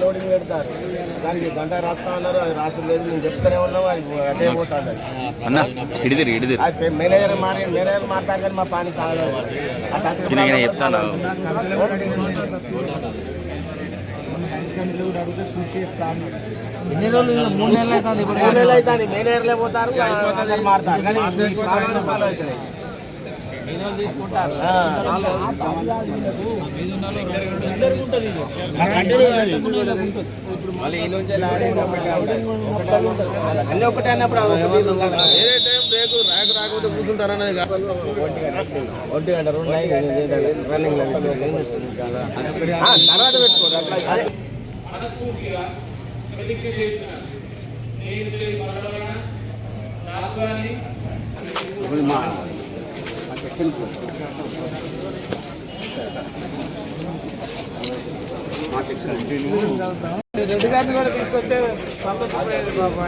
Loading పెడతారు దానికి గంట రాస్తా ఉన్నారు అది రాత్రి లేదు నేను చెప్తానే ఉన్నాం అది అదే అది. అన్న ఇడిదిరి ఇడిదిరి మేనేజర్ మారి మేనేజర్ మాట్లాడారు కానీ మా పని కాలేదు ఎన్ని రోజులు మూడు నెలలు అవుతుంది ఇప్పుడు? మూడు నెలలు అవుతుంది. మేనేజర్లే పోతారు మారుతారు. కానీ ఒకటే. ఒంటి గంట రెండు రన్నింగ్ తర్వాత పెట్టుకోరు. అట్లా మనస్ఫూర్తిగా ప్రతిజ్ఞ చేస్తున్నాను నేను చేయి మరణవలన రాత్రాన్ని రెడ్డి గారిని కూడా తీసుకొస్తే సంతోషపోయేది బాబా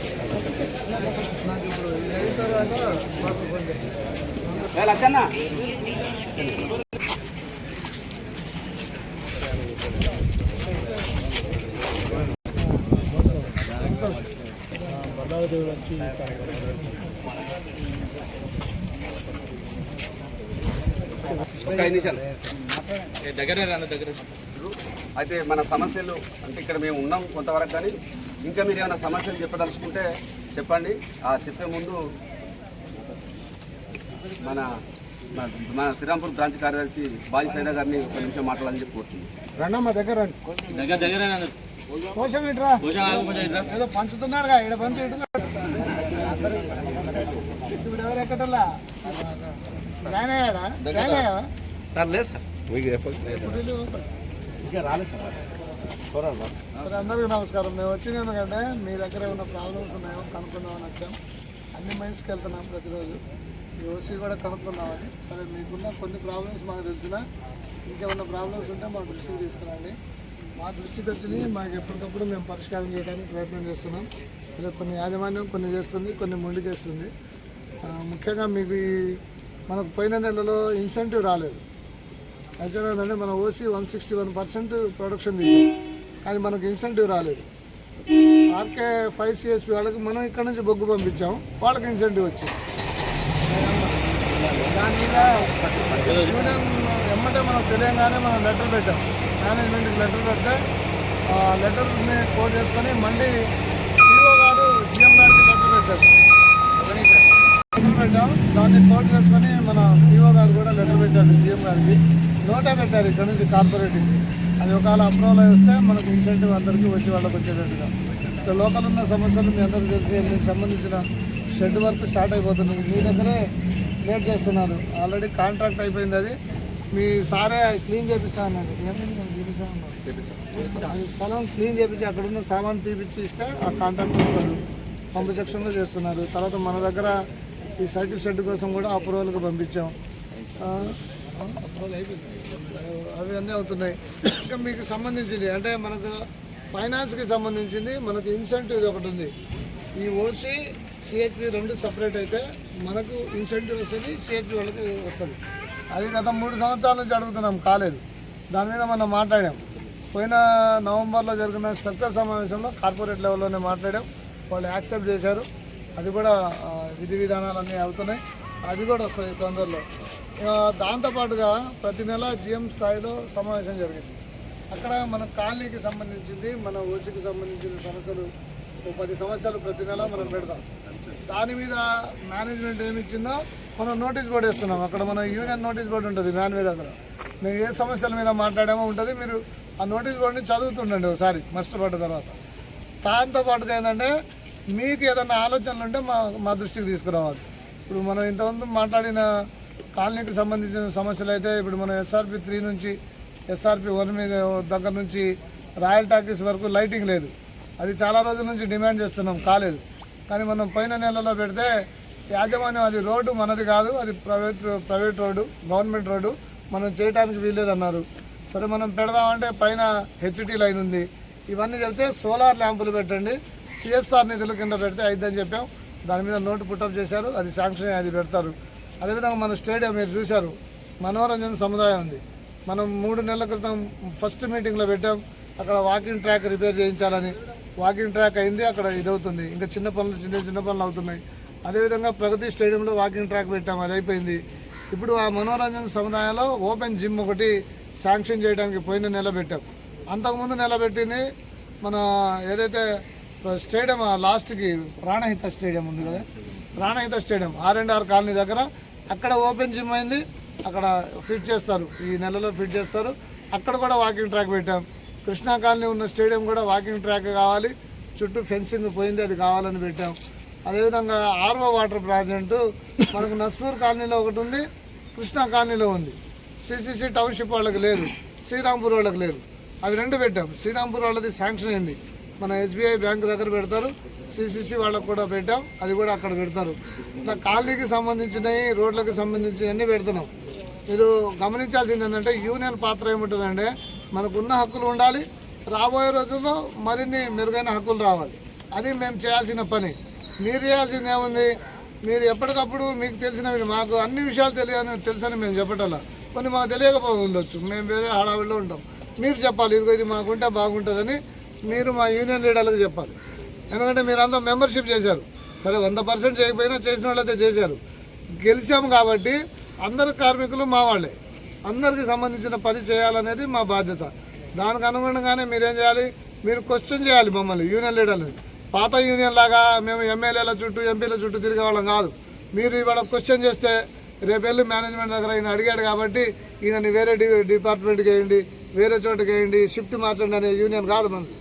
ఇక అయితే మన సమస్యలు అంటే ఇక్కడ మేము ఉన్నాం కొంతవరకు కానీ ఇంకా మీరు ఏమైనా సమస్యలు చెప్పదలుచుకుంటే చెప్పండి. ఆ చెప్పే ముందు మన మన- శ్రీరాంపూర్ బ్రాంచ్ కార్యదర్శి బాజీ సైదా గారిని ఒక నిమిషం మాట్లాడాలని చెప్పి కోరుతున్నాను రండమ్మ దగ్గర రండి. కోశం ఇట్రా. ఏదో పంచుతున్నారుగా ఇక్కడ పంచు ఎక్కటల్లా జాయిన్ అయ్యాడా? జాయిన్ అయ్యావా? సరే. అందరికీ నమస్కారం. మేము వచ్చింది ఎందుకంటే మీ దగ్గర ఉన్న ప్రాబ్లమ్స్ ఉన్నాయో కనుక్కుందామని వచ్చాం. అన్ని మైన్స్కి వెళ్తున్నాం ప్రతిరోజు. ఈ ఓసీ కూడా కనుక్కుందామని. సరే మీకున్న కొన్ని ప్రాబ్లమ్స్ మాకు తెలిసిన ఇంకేమైనా ప్రాబ్లమ్స్ ఉంటే మా దృష్టికి తీసుకురండి. మా దృష్టికి వచ్చి మాకు ఎప్పటికప్పుడు మేము పరిష్కారం చేయడానికి ప్రయత్నం చేస్తున్నాం. సరే కొన్ని యాజమాన్యం కొన్ని చేస్తుంది కొన్ని మొండికేస్తుంది చేస్తుంది ముఖ్యంగా మీకు మనకు పోయిన నెలలో ఇన్సెంటివ్ రాలేదు. యాక్చువల్గా ఏంటంటే మన OC one sixty one percent production తీసాం. కానీ మనకు ఇన్సెంటివ్ రాలేదు. ఆర్కే ఫైవ్ సిఎస్పి వాళ్ళకి మనం ఇక్కడ నుంచి బొగ్గు పంపించాం. వాళ్ళకి ఇన్సెంటివ్ వచ్చింది. దాని మీద యూనియన్ ఎమ్మటే మనకు తెలియగానే మనం లెటర్ పెట్టాం. మేనేజ్మెంట్కి లెటర్ పెడితే ఆ లెటర్ని కోట్ చేసుకొని మళ్ళీ హీరో గారు జిఎం గారికి లెటర్ పెట్టారు. లెటర్ పెట్టాం. దాన్ని కోట్ చేసుకొని మన పిఓ గారు కూడా లెటర్ పెట్టారు జిఎం గారికి. నోటే పెట్టారు ఇక్కడ నుంచి కార్పొరేట్కి అది ఒకవేళ అప్రూవల్ వస్తే మనకు ఇన్సెంటివ్ అందరికీ వచ్చి వాళ్ళకి వచ్చేటట్టుగా. ఇక్కడ లోకల్ ఉన్న సమస్యలు మీ అందరికీ తెలిసి. మీకు సంబంధించిన షెడ్ వర్క్ స్టార్ట్ అయిపోతుంది. మీ దగ్గరే లేట్ చేస్తున్నారు. ఆల్రెడీ కాంట్రాక్ట్ అయిపోయింది అది. మీ సారే క్లీన్ చేపిస్తా అన్నాడు. ఏమైంది నాకు చూపిస్తా అన్నాడు. అది స్థలం క్లీన్ చేపించి అక్కడ ఉన్న సామాన్ తీపిచ్చి ఇస్తే ఆ కాంట్రాక్ట్ వస్తారు పంపు సెక్షన్లో చేస్తున్నారు. తర్వాత మన దగ్గర ఈ సైకిల్ షెడ్ కోసం కూడా అప్రూవల్కి పంపించాం. అవి అన్నీ అవుతున్నాయి. ఇంకా మీకు సంబంధించింది అంటే మనకు ఫైనాన్స్కి సంబంధించింది మనకు ఇన్సెంటివ్ ఒకటి ఉంది. ఈ ఓసీ సిహెచ్పి రెండు సపరేట్ అయితే మనకు ఇన్సెంటివ్ వస్తుంది సిహెచ్పి వాళ్ళకి వస్తుంది. అది గత మూడు సంవత్సరాల నుంచి అడుగుతున్నాం కాలేదు. దాని మీద మనం మాట్లాడాం. పోయిన నవంబర్లో జరిగిన స్ట్రక్చర్ సమావేశంలో కార్పొరేట్ లెవెల్లోనే మాట్లాడాం. వాళ్ళు యాక్సెప్ట్ చేశారు. అది కూడా విధి విధానాలన్నీ అవుతున్నాయి. అది కూడా వస్తుంది తొందరలో. దాంతోపాటుగా ప్రతి నెల జిఎం స్థాయిలో సమావేశం జరిగింది. అక్కడ మన కాలనీకి సంబంధించింది మన ఓసీకి సంబంధించిన సమస్యలు ఒక పది సమస్యలు ప్రతి నెల మనం పెడతాం. దాని మీద మేనేజ్మెంట్ ఏమి ఇచ్చిందో మనం నోటీస్ బోర్డు వేస్తున్నాం. అక్కడ మన యూనియన్ నోటీస్ బోర్డు ఉంటుంది మ్యాన్వేడ్ అక్కడ మేము ఏ సమస్యల మీద మాట్లాడామో ఉంటుంది. మీరు ఆ నోటీస్ బోర్డుని చదువుతుండండి ఒకసారి మస్టపడ్డ తర్వాత. దాంతో పాటుగా ఏంటంటే మీకు ఏదైనా ఆలోచనలు ఉంటే మా మా దృష్టికి తీసుకురావాలి. ఇప్పుడు మనం ఇంతకుముందు మాట్లాడిన కాలనీకి సంబంధించిన సమస్యలు అయితే ఇప్పుడు మనం ఎస్ఆర్పి త్రీ నుంచి ఎస్ఆర్పి వన్ మీద దగ్గర నుంచి రాయల్ టాకీస్ వరకు లైటింగ్ లేదు. అది చాలా రోజుల నుంచి డిమాండ్ చేస్తున్నాం కాలేదు. కానీ మనం పైన నెలలో పెడితే యాజమాన్యం అది రోడ్డు మనది కాదు అది private private road government road మనం చేయడానికి వీల్లేదన్నారు. సరే మనం పెడదామంటే పైన హెచ్టీ లైన్ ఉంది. ఇవన్నీ చెప్తే సోలార్ ల్యాంపులు పెట్టండి. సిఎస్ఆర్ నిధుల కింద పెడితే అయిద్దని చెప్పాం. దాని మీద నోటు పుట్టప్ చేశారు. అది శాంక్షన్ అది పెడతారు. అదేవిధంగా మన స్టేడియం మీరు చూశారు. మనోరంజన సముదాయం ఉంది. మనం మూడు నెలల క్రితం ఫస్ట్ మీటింగ్లో పెట్టాం. అక్కడ వాకింగ్ ట్రాక్ రిపేర్ చేయించాలని. వాకింగ్ ట్రాక్ అయింది అక్కడ ఇది అవుతుంది ఇంకా చిన్న పనులు చిన్న చిన్న పనులు అవుతున్నాయి. అదేవిధంగా ప్రగతి స్టేడియంలో వాకింగ్ ట్రాక్ పెట్టాం అది అయిపోయింది. ఇప్పుడు ఆ మనోరంజన సముదాయంలో ఓపెన్ జిమ్ ఒకటి శాంక్షన్ చేయడానికి పోయిన నెల పెట్టాం. అంతకుముందు నెల పెట్టింది మన ఏదైతే స్టేడియం లాస్ట్కి ప్రాణహిత స్టేడియం ఉంది కదా? Pranahita stadium R and R colony దగ్గర అక్కడ ఓపెన్ జిమ్ అయింది. అక్కడ ఫిట్ చేస్తారు. ఈ నెలలో ఫిట్ చేస్తారు. అక్కడ కూడా వాకింగ్ ట్రాక్ పెట్టాం. కృష్ణా కాలనీ ఉన్న స్టేడియం కూడా వాకింగ్ ట్రాక్ కావాలి. చుట్టూ ఫెన్సింగ్ పోయింది. అది కావాలని పెట్టాం. అదేవిధంగా ఆర్ఓ వాటర్ ప్రాజెక్టు మనకు నస్పూర్ కాలనీలో ఒకటి ఉంది. కృష్ణా కాలనీలో ఉంది. సిసిసి టౌన్షిప్ వాళ్ళకి లేదు. శ్రీరాంపూర్ వాళ్ళకి లేదు. అవి రెండు పెట్టాం. శ్రీరాంపూర్ వాళ్ళది శాంక్షన్ అయింది. మన ఎస్బీఐ బ్యాంకు దగ్గర పెడతారు. సిసిసి వాళ్ళకు కూడా పెట్టాం. అది కూడా అక్కడ పెడతారు. ఇట్లా కాలనీకి సంబంధించినవి రోడ్లకు సంబంధించినవన్నీ పెడుతున్నాం. మీరు గమనించాల్సింది ఏంటంటే యూనియన్ పాత్ర ఏముంటుందంటే మనకున్న హక్కులు ఉండాలి. రాబోయే రోజుల్లో మరిన్ని మెరుగైన హక్కులు రావాలి. అది మేము చేయాల్సిన పని. మీరు చేయాల్సింది ఏముంది? మీరు ఎప్పటికప్పుడు మీకు తెలిసినవి మాకు అన్ని విషయాలు తెలియని తెలుసని మేము చెప్పటల్లా కొన్ని మాకు తెలియకపోయి ఉండొచ్చు. మేము వేరే హడావిడిలో ఉంటాం. మీరు చెప్పాలి ఇదిగో ఇది మాకుంటే బాగుంటుందని మీరు మా యూనియన్ లీడర్లకు చెప్పాలి. ఎందుకంటే మీరు అంతా మెంబర్షిప్ చేశారు. సరే వంద పర్సెంట్ చేయకపోయినా చేసిన వాళ్ళైతే చేశారు. గెలిచాము కాబట్టి అందరు కార్మికులు మా వాళ్ళే. అందరికి సంబంధించిన పని చేయాలనేది మా బాధ్యత. దానికి అనుగుణంగానే మీరేం చేయాలి? మీరు క్వశ్చన్ చేయాలి మమ్మల్ని యూనియన్ లీడర్ని పాత యూనియన్ లాగా మేము ఎమ్మెల్యేల చుట్టూ ఎంపీల చుట్టూ తిరిగే వాళ్ళం కాదు. మీరు ఇవాళ క్వశ్చన్ చేస్తే రేపు వెళ్ళి మేనేజ్మెంట్ దగ్గర ఈయన అడిగాడు కాబట్టి ఈయనని వేరే డిపార్ట్మెంట్కి వేయండి వేరే చోటుకి వేయండి షిఫ్ట్ మార్చండి అనే యూనియన్ కాదు మనది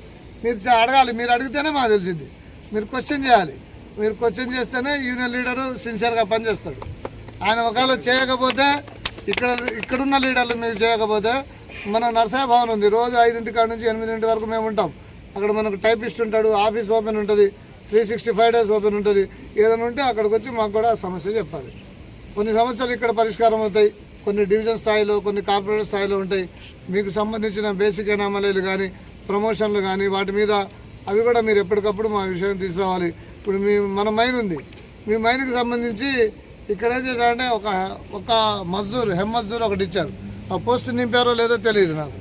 మీరు అడగాలి. మీరు అడిగితేనే మాకు తెలిసింది. మీరు క్వశ్చన్ చేయాలి. మీరు క్వశ్చన్ చేస్తేనే యూనియన్ లీడరు సిన్సియర్గా పనిచేస్తాడు. ఆయన ఒకవేళ చేయకపోతే ఇక్కడ ఇక్కడున్న లీడర్లు మీరు చేయకపోతే మన నర్సయ్య భవన్ ఉంది. రోజు ఐదింటి కాడ నుంచి ఎనిమిదింటి వరకు మేము ఉంటాం. అక్కడ మనకు టైపిస్ట్ ఉంటాడు ఆఫీస్ ఓపెన్ ఉంటుంది. Three sixty five days open ఉంటుంది. ఏదైనా ఉంటే అక్కడికి వచ్చి మాకు కూడా సమస్య చెప్పాలి. కొన్ని సమస్యలు ఇక్కడ పరిష్కారం అవుతాయి. కొన్ని డివిజన్ స్థాయిలో కొన్ని కార్పొరేట్ స్థాయిలో ఉంటాయి. మీకు సంబంధించిన బేసిక్ ఎనామలీలు కానీ ప్రమోషన్లు కానీ వాటి మీద అవి కూడా మీరు ఎప్పటికప్పుడు మా విషయం తీసుకురావాలి. ఇప్పుడు మీ మన మైన్ ఉంది. మీ మైన్కి సంబంధించి ఇక్కడ ఏం చేశారంటే ఒక ఒక మజ్దూర్ హెమ్ మజ్దూర్ ఒకటి ఇచ్చారు. ఆ పోస్ట్ నింపారో లేదో తెలియదు నాకు.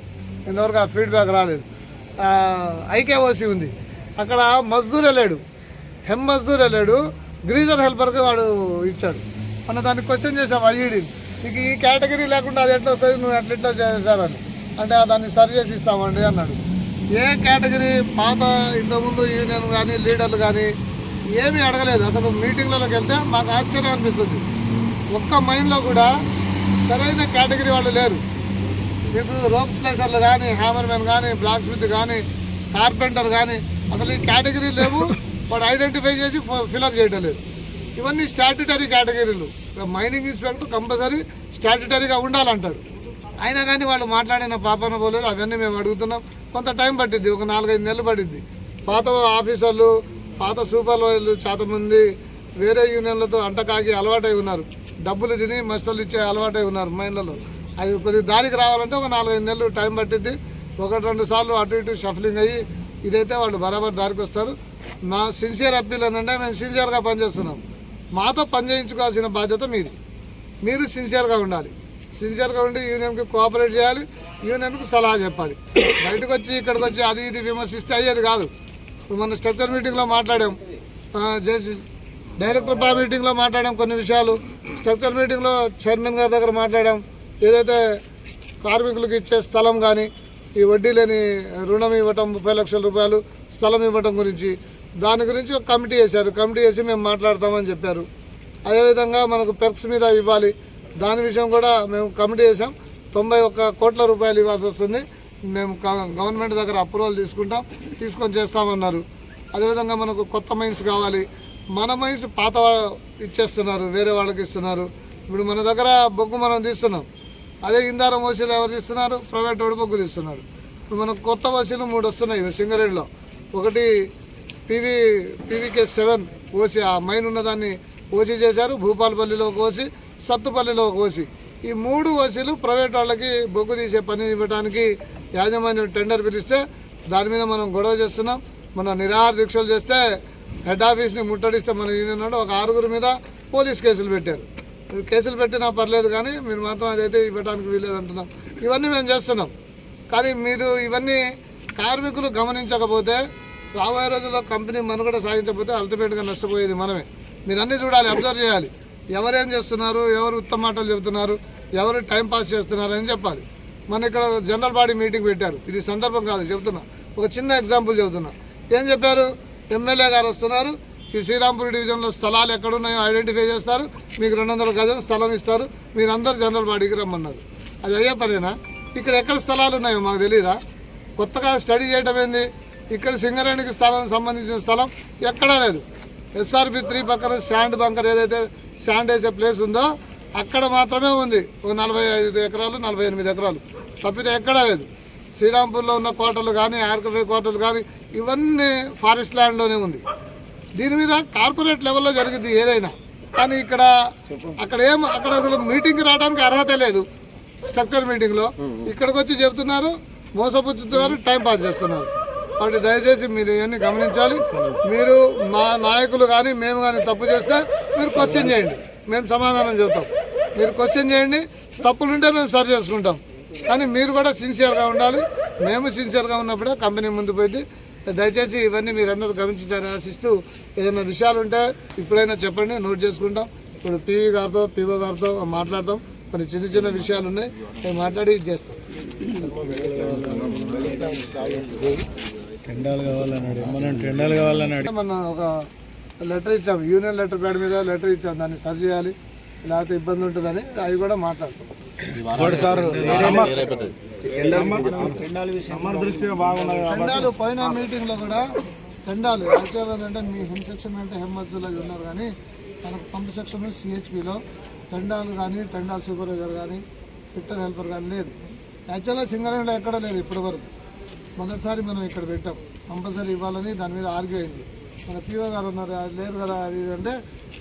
ఇంతవరకు ఆ ఫీడ్బ్యాక్ రాలేదు. ఐకేఓసి ఉంది. అక్కడ మజ్దూర్ వెళ్ళాడు. హెమ్ మజ్దూర్ వెళ్ళాడు. గ్రీజర్ హెల్పర్కి వాడు ఇచ్చాడు. మనం దాన్ని క్వశ్చన్ చేసాం అడిగి నీకు ఈ కేటగిరీ లేకుండా అది ఎట్లా వస్తుంది? నువ్వు ఎట్లా ఎట్లా చేశారని. అంటే దాన్ని సరి చేసి ఇస్తామండి అన్నాడు. ఏ కేటగిరీ పాత ఇంతకుముందు యూనియన్ కానీ లీడర్లు కానీ ఏమీ అడగలేదు. అసలు మీటింగ్లలోకి వెళ్తే మాకు ఆశ్చర్యం అనిపిస్తుంది. ఒక్క మైండ్లో కూడా సరైన కేటగిరీ వాళ్ళు లేరు. మీకు రోప్ స్లైసర్లు కానీ హ్యామర్మెన్ కానీ బ్లాక్ స్మిత్ కానీ కార్పెంటర్ కానీ అసలు ఈ కేటగిరీ లేవు. వాడు ఐడెంటిఫై చేసి ఫిలప్ చేయడం లేదు. ఇవన్నీ స్టాట్యుటరీ కేటగిరీలు. మైనింగ్ ఇన్స్పెక్టర్ కంపల్సరీ స్టాట్యుటరీగా ఉండాలంటాడు. అయినా కానీ వాళ్ళు మాట్లాడిన పాపన పోలేదు. అవన్నీ మేము అడుగుతున్నాం. కొంత టైం పట్టింది ఒక నాలుగైదు నెలలు పట్టింది పాత ఆఫీసర్లు పాత సూపర్వైజర్లు చేతమంది వేరే యూనియన్లతో అంటకాగి అలవాటై ఉన్నారు. డబ్బులు తిని మస్తలు ఇచ్చే అలవాటై ఉన్నారు మైండ్లలో. అది కొద్ది దానికి రావాలంటే ఒక నాలుగైదు నెలలు టైం పట్టింది ఒకటి రెండు సార్లు అటు ఇటు షఫలింగ్ అయ్యి ఇదైతే వాళ్ళు బరాబర్ దారికి వస్తారు. మా సిన్సియర్ అప్పీల్ ఏంటంటే మేము సిన్సియర్గా పనిచేస్తున్నాం. మాతో పని చేయించుకోవాల్సిన బాధ్యత మీది. మీరు సిన్సియర్గా ఉండాలి. సిన్సియర్గా ఉండి యూనియన్కి కోఆపరేట్ చేయాలి యూనియన్కు సలహా చెప్పాలి. బయటకు వచ్చి ఇక్కడికి వచ్చి అది ఇది విమర్శిస్తే అయ్యేది కాదు. ఇప్పుడు మన స్ట్రక్చర్ మీటింగ్లో మాట్లాడాం. జేసీ డైరెక్టర్ బా మీటింగ్లో మాట్లాడాం కొన్ని విషయాలు. స్ట్రక్చర్ మీటింగ్లో చైర్మన్ గారి దగ్గర మాట్లాడాం. ఏదైతే కార్మికులకు ఇచ్చే స్థలం కానీ ఈ వడ్డీ లేని రుణం ఇవ్వటం ముప్పై లక్షల రూపాయలు స్థలం ఇవ్వటం గురించి దాని గురించి ఒక కమిటీ వేశారు. కమిటీ వేసి మేము మాట్లాడతామని చెప్పారు. అదేవిధంగా మనకు పెర్క్స్ మీద ఇవ్వాలి. దాని విషయం కూడా మేము కమిటీ చేసాం తొంభై ఒక్క కోట్ల రూపాయలు ఇవ్వాల్సి వస్తుంది. మేము గవర్నమెంట్ దగ్గర అప్రూవల్ తీసుకుంటాం. తీసుకొని చేస్తామన్నారు. అదేవిధంగా మనకు కొత్త మైన్స్ కావాలి. మన మైన్స్ పాత ఇచ్చేస్తున్నారు. వేరే వాళ్ళకి ఇస్తున్నారు. ఇప్పుడు మన దగ్గర బొగ్గు మనం తీస్తున్నాం. అదే ఇందార వసీలు ఎవరు తీస్తున్నారు? ప్రైవేట్ వాడు బొగ్గు తీస్తున్నారు. ఇప్పుడు మనకు కొత్త వసీలు మూడు వస్తున్నాయి సింగరేణిలో. ఒకటి పీవీ పీవీకే సెవెన్ ఓసి ఆ మైన్ ఉన్నదాన్ని ఓసి చేశారు. భూపాలపల్లిలో ఒక ఓసీ సత్తుపల్లిలో ఒక ఓసి ఈ మూడు ఓసీలు ప్రైవేట్ వాళ్ళకి బొగ్గు తీసే పని ఇవ్వడానికి యాజమాన్యం టెండర్ పిలిస్తే దాని మీద మనం గొడవ చేస్తున్నాం. మన నిరాహార దీక్షలు చేస్తే హెడ్ ఆఫీస్ని ముట్టడిస్తే మన యూనియన్ ఒక ఆరుగురు మీద పోలీస్ కేసులు పెట్టారు. కేసులు పెట్టినా పర్లేదు కానీ మీరు మాత్రం అదైతే ఇవ్వడానికి వీలేదు అంటున్నాం ఇవన్నీ మేము చేస్తున్నాం. కానీ మీరు ఇవన్నీ కార్మికులు గమనించకపోతే రాబోయే రోజుల్లో కంపెనీ మనుగడ సాగించకపోతే అల్టిమేట్గా నష్టపోయేది మనమే. మీరు అన్నీ చూడాలి అబ్జర్వ్ చేయాలి. ఎవరేం చేస్తున్నారు ఎవరు ఉత్తమ మాటలు చెబుతున్నారు ఎవరు టైం పాస్ చేస్తున్నారు అని చెప్పాలి. మన ఇక్కడ జనరల్ బాడీ మీటింగ్ పెట్టారు. ఇది సందర్భం కాదు చెబుతున్నా. ఒక చిన్న ఎగ్జాంపుల్ చెబుతున్నా. ఏం చెప్పారు? ఎమ్మెల్యే గారు వస్తున్నారు. ఈ శ్రీరాంపూర్ డివిజన్లో స్థలాలు ఎక్కడున్నాయో ఐడెంటిఫై చేస్తారు. మీకు రెండు వందల గజం స్థలం ఇస్తారు. మీరు జనరల్ బాడీకి రమ్మన్నారు. అది అయ్యే పనేనా ఇక్కడ ఎక్కడ స్థలాలు ఉన్నాయో మాకు తెలియదా కొత్తగా స్టడీ చేయడం ఏంది? ఇక్కడ సింగరేణికి స్థలం సంబంధించిన స్థలం ఎక్కడా లేదు. ఎస్ఆర్బి త్రీ పక్కన శాండ్ బంకర్ ఏదైతే శాండ్ వేసే ప్లేస్ ఉందో అక్కడ మాత్రమే ఉంది. ఒక నలభై ఐదు ఎకరాలు నలభై ఎనిమిది ఎకరాలు. తప్పితే ఎక్కడా లేదు. శ్రీరాంపూర్లో ఉన్న కోటలు కానీ ఆర్కఫై కోటలు కానీ ఇవన్నీ ఫారెస్ట్ ల్యాండ్లోనే ఉంది. దీని మీద కార్పొరేట్ లెవెల్లో జరిగింది ఏదైనా. కానీ ఇక్కడ అక్కడ ఏం అక్కడ అసలు మీటింగ్కి రావడానికి అర్హత లేదు. స్ట్రక్చర్ మీటింగ్లో ఇక్కడికి వచ్చి చెప్తున్నారు మోసపుచ్చుతున్నారు టైం పాస్ చేస్తున్నారు. కాబట్టి దయచేసి మీరు ఇవన్నీ గమనించాలి. మీరు మా నాయకులు కానీ మేము కానీ తప్పు చేస్తే మీరు క్వశ్చన్ చేయండి. మేము సమాధానం చెబుతాం. మీరు క్వశ్చన్ చేయండి. తప్పులుంటే మేము సరి చేసుకుంటాం. కానీ మీరు కూడా సిన్సియర్గా ఉండాలి. మేము సిన్సియర్గా ఉన్నప్పుడే కంపెనీ ముందు పోయింది. దయచేసి ఇవన్నీ మీరందరూ గమనించారని ఆశిస్తూ ఏదైనా విషయాలు ఉంటే ఇప్పుడైనా చెప్పండి. నోట్ చేసుకుంటాం. ఇప్పుడు పీవీ గారితో పీవో గారితో మాట్లాడతాం. కొన్ని చిన్న చిన్న విషయాలు ఉన్నాయి. మాట్లాడి ఇది చేస్తాం టెండాలు కావాలన్నాడు మనం టెండాలు కావాలన్నాడు మన ఒక లెటర్ ఇచ్చాం యూనియన్ లెటర్ ప్యాడ్ మీద లెటర్ ఇచ్చాం దాన్ని సరి చేయాలి లేకపోతే ఇబ్బంది ఉంటుందని అవి కూడా మాట్లాడతాం సార్ సమ్మర్ దృష్టిగా బాగున్నారు టెండాలు పోయిన మీటింగ్లో కూడా టెండాలు యాక్చువల్ ఏంటంటే మీ హెమ్ సెక్షన్ అంటే హెమ్మత్తులు ఉన్నారు కానీ మనకు పంప్ సెక్షన్ సిహెచ్పిలో. టెండాలు కానీ టెండాల్ సూపర్వైజర్ కానీ ఫిట్టర్ హెల్పర్ కానీ లేదు. యాక్చువల్గా సింగరేణిలో ఎక్కడ లేదు ఇప్పటి వరకు. మొదటిసారి మనం ఇక్కడ పెట్టాం. కంపల్సరీ ఇవ్వాలని దాని మీద ఆర్గ్యూ అయింది. మన పీఓ గారు ఉన్నారు అది లేదు కదా అది అంటే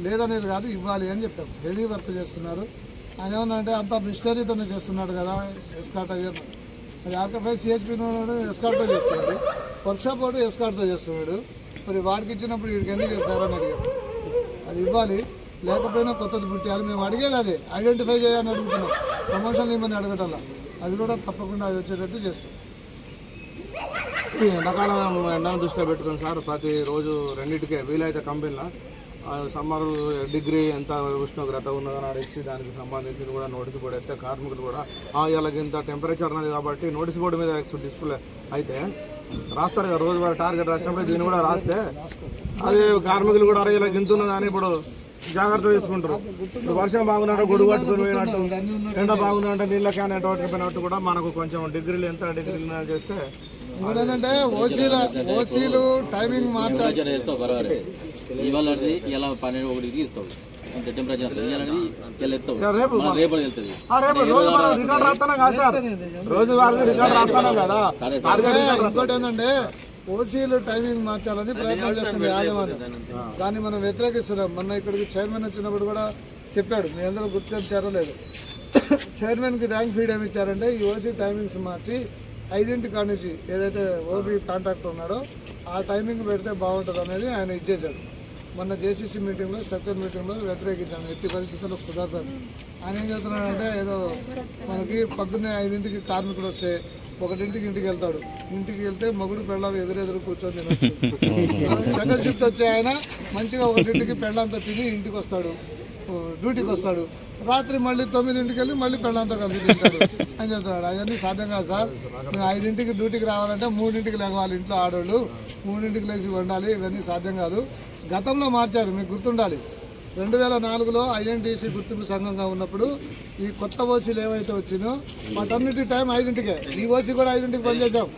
లేదనేది కాదు ఇవ్వాలి అని చెప్పాం. హెవీ వర్క్ చేస్తున్నారు. ఆయన ఏమన్నంటే అంత మిషనరీతోనే చేస్తున్నాడు కదా ఎస్కాట్ అయ్యారు మరి ఆర్కఫై సిహెచ్పి ఎస్కాట్తో చేస్తున్నాడు. వర్క్షాప్ కూడా ఎస్కాట్తో చేస్తున్నాడు. మరి వాడికి ఇచ్చినప్పుడు వీడికి ఎందుకు చేస్తారని అడిగారు అది ఇవ్వాలి లేకపోయినా కొత్తది పుట్టాలి. మేము అడిగేది అదే ఐడెంటిఫై చేయాలని అడుగుతున్నాం. ప్రమోషన్ ఇవ్వని అడగటం అది కూడా తప్పకుండా అది వచ్చేటట్టు చేస్తాం. ఈ ఎండాకాలం ఎండను దృష్టిలో పెట్టుకుని సార్ ప్రతి రోజు రెండింటికే వీలైతే కంపెనీలో. సమ్మర్ డిగ్రీ ఎంత ఉష్ణోగ్రత ఉన్నదని అడిగి దానికి సంబంధించి కూడా నోటీస్ బోర్డు అయితే కార్మికులు కూడా ఆ ఇలాగ ఇంత టెంపరేచర్ ఉన్నది కాబట్టి నోటీస్ బోర్డు మీద డిస్ప్లే అయితే రాస్తారు కదా రోజు టార్గెట్ రాసినప్పుడు దీన్ని కూడా రాస్తే అది కార్మికులు కూడా అరే ఇలా గింత ఇప్పుడు జాగ్రత్త తీసుకుంటారు వర్షం బాగున్నట్టు గొడుగు పట్టుకుని పోయినట్టు ఎండ బాగుందంటే నీళ్ళ క్యాన్ ఎటు పట్టుకుపోయినట్టు కూడా మనకు కొంచెం డిగ్రీలు ఎంత డిగ్రీలు చేస్తే ఇంకోటి ఏంటంటే ఓసీల ఓసీలు టైమింగ్ మార్చాలి. ఇవాళ ఇలా పన్నెండు ఒకటికి ఇస్తావు? అంత టెంపరేచర్ ఇంకోటి ఏంటంటే ఓసీలు టైమింగ్ మార్చాలని ప్రయత్నం చేస్తుంది యాజమాన్యం. దాన్ని మనం వ్యతిరేకిస్తున్నాం. మొన్న ఇక్కడికి చైర్మన్ వచ్చినప్పుడు కూడా చెప్పాడు. మీ అందరూ గుర్తించారో లేదు. చైర్మన్కి ర్యాంక్ ఫీడ్ ఏమి ఇచ్చారంటే ఈ ఓసీ టైమింగ్స్ మార్చి ఐదింటి కాడ నుంచి ఏదైతే ఓబీ కాంట్రాక్ట్ ఉన్నాడో ఆ టైమింగ్ పెడితే బాగుంటుంది అనేది ఆయన ఇచ్చేశాడు. మొన్న జేసీసీ మీటింగ్లో స్ట్రక్చర్ మీటింగ్లో వ్యతిరేకించాను ఎట్టి పరిస్థితుల్లో కుదరదు. ఆయన ఏం చేస్తున్నాడంటే ఏదో మనకి పొద్దున్నే ఐదింటికి కార్మికుడు వస్తే ఒకటింటికి ఇంటికి వెళ్తాడు. ఇంటికి వెళ్తే మగుడు పెళ్ళం ఎదురెదురు కూర్చొని సెకండ్ షిఫ్ట్ వచ్చే ఆయన మంచిగా ఒకటింటికి పెళ్ళంతా తిని ఇంటికి వస్తాడు. డ్యూటీకి వస్తాడు. రాత్రి మళ్ళీ తొమ్మిదింటికి వెళ్ళి మళ్ళీ పెళ్ళంతా కలిసి తింటాడు. అని చెప్తున్నాడు. అవన్నీ సాధ్యం కాదు సార్. మేము ఐదింటికి డ్యూటీకి రావాలంటే మూడింటికి లేవాలి ఇంట్లో ఆడవాళ్ళు మూడింటికి లేచి వండాలి. ఇవన్నీ సాధ్యం కాదు. గతంలో మార్చారు. మీకు గుర్తుండాలి. రెండు వేల నాలుగులో ఐఎన్టీసీ గుర్తింపు సంఘంగా ఉన్నప్పుడు ఈ కొత్త ఓసీలు ఏవైతే వచ్చినో వాటన్నిటి టైం ఐదింటికే. ఈ ఓసీ కూడా ఐదింటికి పనిచేసాం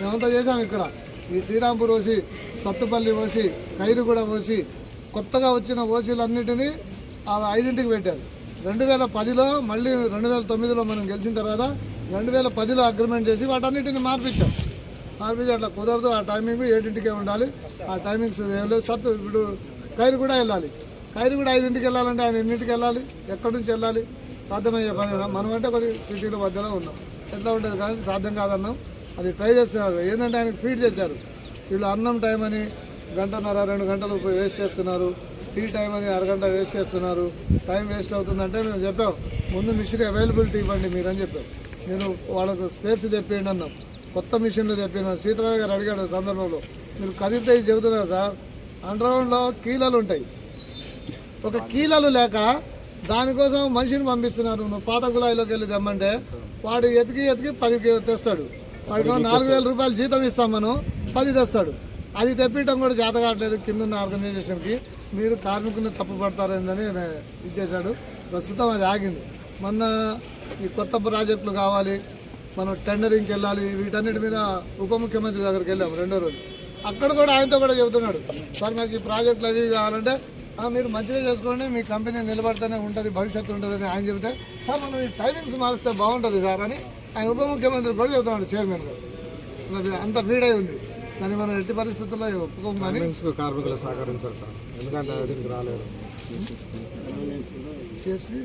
మేమంతా చేసాం ఇక్కడ. ఈ Srirampur OC Sathupalli OC Khairguda OC కొత్తగా వచ్చిన ఓసీలన్నిటినీ ఆ ఐదింటికి పెట్టారు. రెండు వేల పదిలో మళ్ళీ రెండు వేల తొమ్మిదిలో మనం గెలిచిన తర్వాత రెండు వేల పదిలో అగ్రిమెంట్ చేసి వాటన్నిటిని మార్పించాం మార్పించి అట్లా కుదరదు ఆ టైమింగ్ ఏడింటికే ఉండాలి. ఆ టైమింగ్స్ సత్తు ఇప్పుడు ఖైరు కూడా వెళ్ళాలి. ఖైరు కూడా ఐదింటికి వెళ్ళాలంటే ఆయన ఎన్నింటికి వెళ్ళాలి? ఎక్కడి నుంచి వెళ్ళాలి? సాధ్యమయ్యే పని మనం అంటే కొద్ది సిటీల మధ్యలో ఉన్నాం. ఎట్లా ఉంటుంది కానీ సాధ్యం కాదన్నాం. అది ట్రై చేస్తున్నారు. ఏంటంటే ఆయనకు ఫీడ్ చేశారు. వీళ్ళు అన్నం టైం అని గంటన్నర రెండు గంటలు వేస్ట్ చేస్తున్నారు. టీ టైం అని అరగంట వేస్ట్ చేస్తున్నారు. టైం వేస్ట్ అవుతుందంటే మేము చెప్పాం ముందు మిషన్ అవైలబిలిటీ ఇవ్వండి మీరు అని చెప్పాం. నేను వాళ్ళకు స్పేస్ తెప్పియండి అన్నాం. కొత్త మిషన్లు తెప్పిన సీతారామ గారు అడిగాడు సందర్భంలో. మీరు కదిలితే ఇది చెబుతున్నారు సార్. అండర్గ్రౌండ్లో కీలలు ఉంటాయి. ఒక కీలలు లేక దానికోసం మనిషిని పంపిస్తున్నారు. నువ్వు పాత గులాయిలోకి వెళ్ళి తెమ్మంటే వాడు ఎతికి ఎతికి పదికి తెస్తాడు. వాడికి నాలుగు వేల రూపాయలు జీతం ఇస్తాం మనం పది తెస్తాడు. అది తెప్పించడం కూడా చేత కావట్లేదు కింద ఆర్గనైజేషన్కి మీరు కార్మికులను తప్పుపడతారేందని ఇచ్చేశాడు. ప్రస్తుతం అది ఆగింది. మొన్న ఈ కొత్త ప్రాజెక్టులు కావాలి మనం టెండరింగ్కి వెళ్ళాలి వీటన్నిటి మీద ఉప ముఖ్యమంత్రి దగ్గరికి వెళ్ళాం రెండో రోజు. అక్కడ కూడా ఆయనతో కూడా చెబుతున్నాడు సార్ మాకు ఈ ప్రాజెక్టులు అవి కావాలంటే మీరు మంచిగా చేసుకోండి మీ కంపెనీ నిలబడితేనే ఉంటుంది భవిష్యత్తు ఉంటుందని ఆయన చెబితే సార్ మనం ఈ టైమింగ్స్ మారిస్తే బాగుంటుంది సార్ అని ఆయన ఉప ముఖ్యమంత్రి కూడా చెబుతున్నాడు చైర్మన్ గారు అంత ఫీడ్ అయి ఉంది. దాన్ని మనం ఎట్టి పరిస్థితుల్లో ఒప్పుకోమని కార్మికులు సహకరించారు సార్. ఎందుకంటే దీనికి రాలేదు. సిఎస్పి